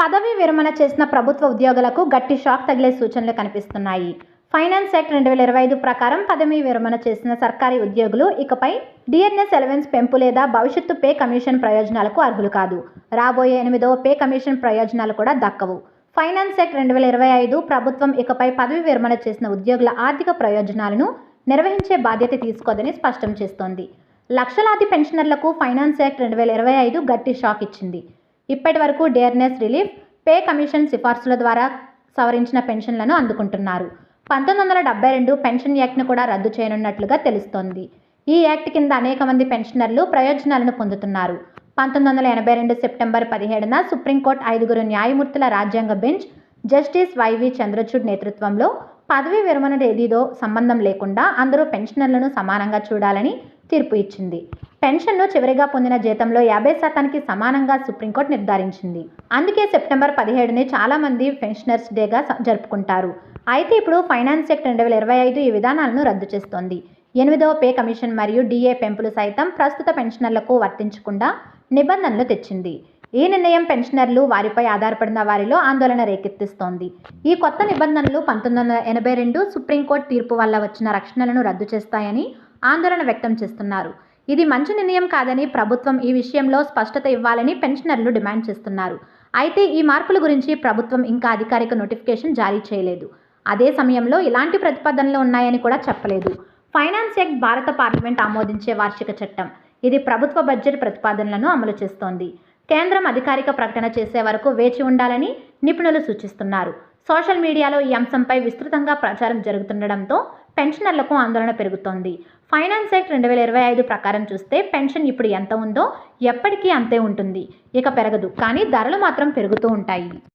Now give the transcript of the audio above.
పదవీ విరమణ చేసిన ప్రభుత్వ ఉద్యోగులకు గట్టి షాక్ తగిలే సూచనలు కనిపిస్తున్నాయి. ఫైనాన్స్ యాక్ట్ రెండు వేల ఇరవై ఐదు ప్రకారం పదవీ విరమణ చేసిన సర్కారీ ఉద్యోగులు ఇకపై డిఎన్ఎస్ ఎలవెన్స్ పెంపు లేదా భవిష్యత్తు పే కమిషన్ ప్రయోజనాలకు అర్హులు కాదు. రాబోయే ఎనిమిదవ పే కమిషన్ ప్రయోజనాలు కూడా దక్కవు. ఫైనాన్స్ యాక్ట్ రెండు వేల ఇరవై ఐదు ప్రభుత్వం ఇకపై పదవి విరమణ చేసిన ఉద్యోగుల ఆర్థిక ప్రయోజనాలను నిర్వహించే బాధ్యత తీసుకోదని స్పష్టం చేస్తోంది. లక్షలాది పెన్షనర్లకు ఫైనాన్స్ యాక్ట్ రెండు వేల ఇరవై ఐదు గట్టి షాక్ ఇచ్చింది. ఇప్పటి వరకు డేర్నెస్ రిలీఫ్ పే కమిషన్ సిఫార్సుల ద్వారా సవరించిన పెన్షన్లను అందుకుంటున్నారు. పంతొమ్మిది వందల డెబ్బై రెండు పెన్షన్ యాక్ట్ను కూడా రద్దు చేయనున్నట్లుగా తెలుస్తోంది. ఈ యాక్ట్ కింద అనేక మంది పెన్షనర్లు ప్రయోజనాలను పొందుతున్నారు. పంతొమ్మిది వందల ఎనభై రెండు సెప్టెంబర్ పదిహేడున సుప్రీంకోర్టు ఐదుగురు న్యాయమూర్తుల రాజ్యాంగ బెంచ్ జస్టిస్ వైవి చంద్రచూడ్ నేతృత్వంలో పదవీ విరమణ తేదీతో సంబంధం లేకుండా అందరూ పెన్షనర్లను సమానంగా చూడాలని తీర్పు ఇచ్చింది. పెన్షన్ను చివరిగా పొందిన జీతంలో యాభై శాతానికి సమానంగా సుప్రీంకోర్టు నిర్ధారించింది. అందుకే సెప్టెంబర్ పదిహేడుని చాలామంది పెన్షనర్స్ డేగా జరుపుకుంటారు. అయితే ఇప్పుడు ఫైనాన్స్ యాక్ట్ రెండు వేల ఇరవై ఐదు ఈ విధానాలను రద్దు చేస్తోంది. ఎనిమిదవ పే కమిషన్ మరియు డిఏ పెంపులు సైతం ప్రస్తుత పెన్షనర్లకు వర్తించకుండా నిబంధనలు తెచ్చింది. ఈ నిర్ణయం పెన్షనర్లు వారిపై ఆధారపడిన వారిలో ఆందోళన రేకెత్తిస్తోంది. ఈ కొత్త నిబంధనలు పంతొమ్మిది వందల ఎనభై రెండు సుప్రీంకోర్టు తీర్పు వల్ల వచ్చిన రక్షణలను రద్దు చేస్తాయని ఆందోళన వ్యక్తం చేస్తున్నారు. ఇది మంచి నిర్ణయం కాదని ప్రభుత్వం ఈ విషయంలో స్పష్టత ఇవ్వాలని పెన్షనర్లు డిమాండ్ చేస్తున్నారు. అయితే ఈ మార్పుల గురించి ప్రభుత్వం ఇంకా అధికారిక నోటిఫికేషన్ జారీ చేయలేదు. అదే సమయంలో ఇలాంటి ప్రతిపాదనలు ఉన్నాయని కూడా చెప్పలేదు. ఫైనాన్స్ యాక్ట్ భారత పార్లమెంట్ ఆమోదించే వార్షిక చట్టం. ఇది ప్రభుత్వ బడ్జెట్ ప్రతిపాదనలను అమలు చేస్తోంది. కేంద్రం అధికారిక ప్రకటన చేసే వరకు వేచి ఉండాలని నిపుణులు సూచిస్తున్నారు. సోషల్ మీడియాలో ఈ అంశంపై విస్తృతంగా ప్రచారం జరుగుతుండడంతో పెన్షనర్లకు ఆందోళన పెరుగుతోంది. ఫైనాన్స్ యాక్ట్ రెండు వేల ఇరవై ఐదు ప్రకారం చూస్తే పెన్షన్ ఇప్పుడు ఎంత ఉందో ఎప్పటికీ అంతే ఉంటుంది. ఇక పెరగదు కానీ ధరలు మాత్రం పెరుగుతూ ఉంటాయి.